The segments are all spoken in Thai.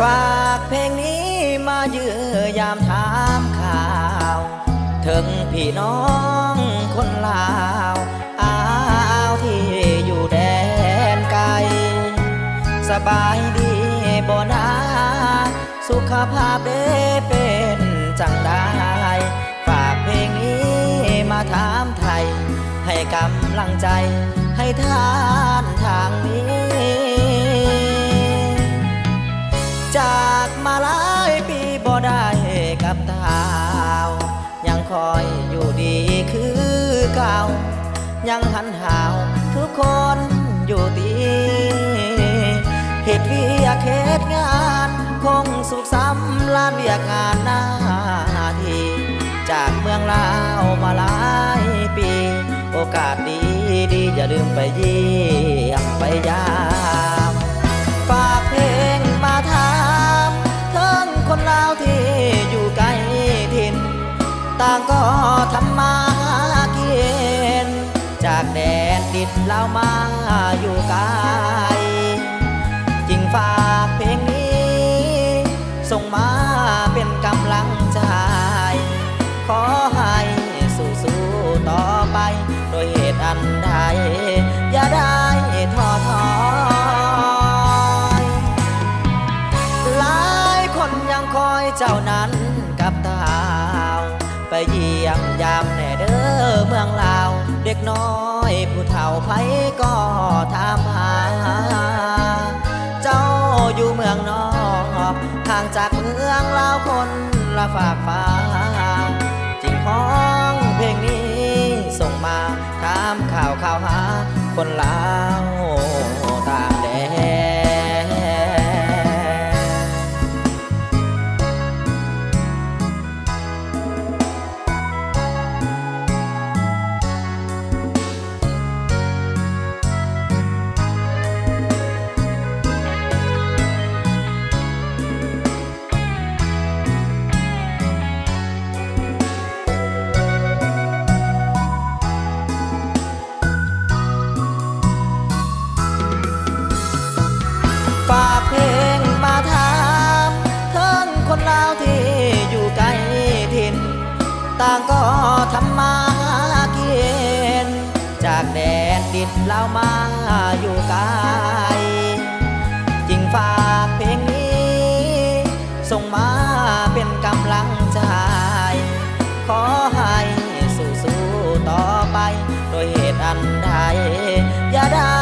ฝากเพลงนี้มาเยือยามถามข่าว ถึงพี่น้องคนลาวอาวที่อยู่แดนไกล สบายดีบ่นาสุขภาพเด้เป็นจังได้ฝากเพลงนี้มาถามไทย ให้กำลังใจให้ท่านทางนี้ จากมาหลายปีบ่ได้กับตาวยังคอยอยู่ดีคือเก่า ยังหันหาวทุกคนอยู่ดีเหตุเวียกเหตุงานคงสุขสำลานเวียกงานหน้าที่จากเมืองลาวมาหลายปี โอกาสดีดีอย่าลืมไปเยี่ยมไปยา ต่างก็ทำมากินจากแดนดินลาวมาอยู่ไกลจึงฝากเพลงนี้ ส่งมาเป็นกำลังใจ ขอให้สู้ๆต่อไป โดยเหตุอันใด อย่าได้ท้อถอยหลายคนยังคอยเจ้านั้นกับตา วไปเยี่ยมยามแน่เด้อเมืองลาว เด็กน้อยผู้เฒ่าไผก็ถามหา เจ้าอยู่เมืองนอกห่างจากเมืองลาวคนละฝากฟ้าจริงของเพลงนี้ส่งมาถามข่าวข่าวหาคนลาว ฝากเพลงมาถามถึงคนลาวที่อยู่ไกลถิ่น ต่างก็ทำมาหากินจากแดนดินลาวมาอยู่ไกลจึงฝากเพลงนี้ ส่งมาเป็นกำลังใจ ขอให้สู้ๆต่อไป โดยเหตุอันใดอย่าได้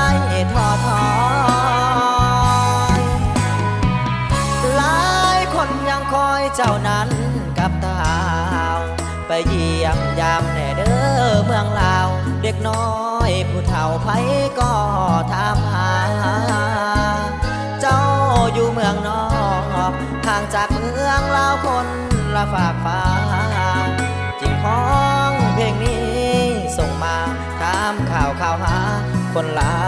นั้นกับตาวไปเยี่ยมยามแน่เด้อเมืองลาว เด็กน้อยผู้เฒ่าไผก็ถามหา เจ้าอยู่เมืองนอกห่างจากเมืองลาวคนละฝากฟ้าจริงของเพลงนี้ส่งมาถามข่าวข่าวหาคนลาว